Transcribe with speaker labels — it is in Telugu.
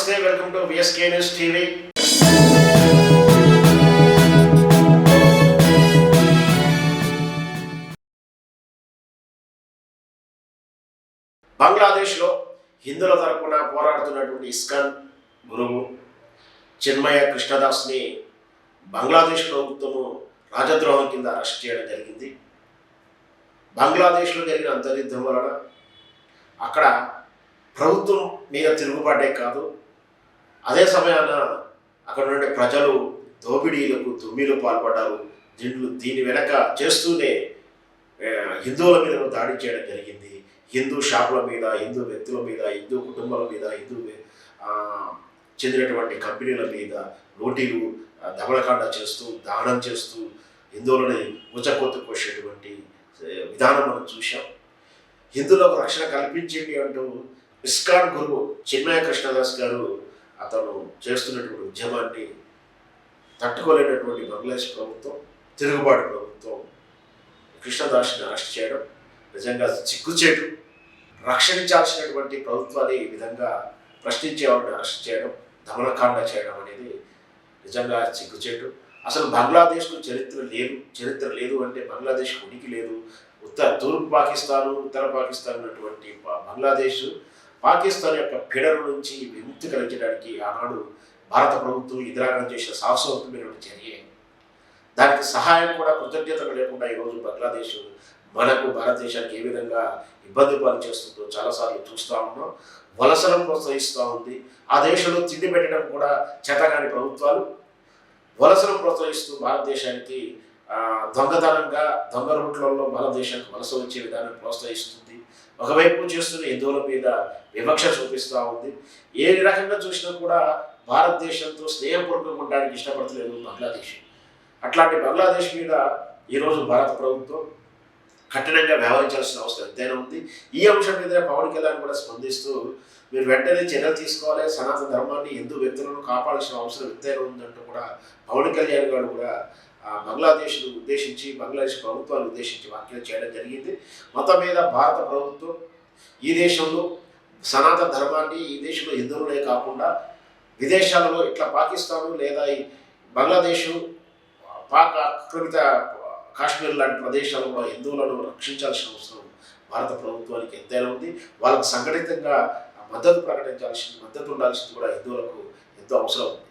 Speaker 1: నమస్తే welcome to VSK news TV బంగ్లాదేశ్లో హిందువుల తరపున పోరాడుతున్నటువంటి ఇస్కాన్ గురువు చిన్మయ కృష్ణదాస్ని బంగ్లాదేశ్ ప్రభుత్వము రాజద్రోహం కింద అరెస్ట్ చేయడం జరిగింది. బంగ్లాదేశ్లో జరిగిన అంతర్యుద్ధం వలన అక్కడ ప్రభుత్వం మీద తిరుగుబాటే కాదు అదే సమయాన అక్కడ ఉండే ప్రజలు దోపిడీలకు దుమ్మిలు పాల్పడ్డారు. దీంట్లో దీని వెనక చేస్తూనే హిందువుల మీద దాడి చేయడం జరిగింది. హిందూ షాపుల మీద హిందూ వ్యక్తుల మీద హిందూ కుటుంబాల మీద హిందూ చెందినటువంటి కంపెనీల మీద నోటీలు దమలకాండ చేస్తూ దానం చేస్తూ హిందువులని ఉచకోత కోసేటువంటి విధానం మనం చూసాం హిందువులకు రక్షణ కల్పించేవి అంటూ ఇస్కాన్ గురువు చిన్మయ కృష్ణదాస్ గారు అతను చేస్తున్నటువంటి ఉద్యమాన్ని తట్టుకోలేనటువంటి బంగ్లాదేశ్ ప్రభుత్వం తిరుగుబాటు ప్రభుత్వం కృష్ణదాస్ని అరెస్ట్ చేయడం నిజంగా చిక్కుచేటు రక్షించాల్సినటువంటి ప్రభుత్వాన్ని ఈ విధంగా ప్రశ్నించే వాళ్ళని అరెస్ట్ చేయడం దమనకాండ చేయడం అనేది నిజంగా చిక్కుచేటు అసలు బంగ్లాదేశ్కు చరిత్ర లేదు చరిత్ర లేదు అంటే బంగ్లాదేశ్ ఉనికి లేదు. ఉత్తర తూర్పు పాకిస్తాను ఉత్తర పాకిస్తాన్ ఉన్నటువంటి బంగ్లాదేశ్ పాకిస్తాన్ యొక్క పీడన నుంచి విముక్తి కలిగించడానికి ఆనాడు భారత ప్రభుత్వం ఇందిరాగాంధీ చేసిన సాహసవంతమైనటువంటి చర్య. దానికి సహాయం కూడా కృతజ్ఞతలు లేకుండా ఈరోజు బంగ్లాదేశ్ మనకు భారతదేశానికి ఏ విధంగా ఇబ్బంది పాలు చేస్తుందో చాలాసార్లు చూస్తూ ఉన్నాం. వలసలను ప్రోత్సహిస్తూ ఉంది. ఆ దేశంలో తిండి పెట్టడం కూడా చేతగాని ప్రభుత్వాలు. వలసలు ప్రోత్సహిస్తూ భారతదేశానికి దొంగతనంగా దొంగ రూట్లలో భారతదేశానికి వలస వచ్చే విధానం ప్రోత్సహిస్తుంది ఒకవైపు చేస్తున్న హిందువుల మీద వివక్ష చూపిస్తూ ఉంది. ఏ రకంగా చూసినా కూడా భారతదేశంతో స్నేహపూర్వకంగా ఉండడానికి ఇష్టపడతలేదు బంగ్లాదేశ్. అట్లాంటి బంగ్లాదేశ్ మీద ఈరోజు భారత ప్రభుత్వం కఠినంగా వ్యవహరించాల్సిన అవసరం ఎంతైనా ఉంది. ఈ అంశం మీద పవన్ కళ్యాణ్ కూడా స్పందిస్తూ మీరు వెంటనే చర్యలు తీసుకోవాలి సనాతన ధర్మాన్ని హిందూ వ్యక్తులను కాపాడాల్సిన అవసరం ఎంతైనా ఉందంటూ కూడా పవన్ కళ్యాణ్ గారు కూడా బంగ్లాదేశ్ను ఉద్దేశించి బంగ్లాదేశ్ ప్రభుత్వాన్ని ఉద్దేశించి వ్యాఖ్యలు చేయడం జరిగింది. మొత్తం మీద భారత ప్రభుత్వం ఈ దేశంలో సనాతన ధర్మాన్ని ఈ దేశంలో హిందువులే కాకుండా విదేశాలలో ఇట్లా పాకిస్తాను లేదా ఈ బంగ్లాదేశ్ పాక్ ఆక్రమిత కాశ్మీర్ లాంటి ప్రదేశాలలో హిందువులను రక్షించాల్సిన అవసరం భారత ప్రభుత్వానికి ఎంతైనా ఉంది. వాళ్ళకు సంఘటితంగా మద్దతు ప్రకటించాల్సిన మద్దతు ఉండాల్సింది కూడా హిందువులకు ఎంతో అవసరం ఉంది.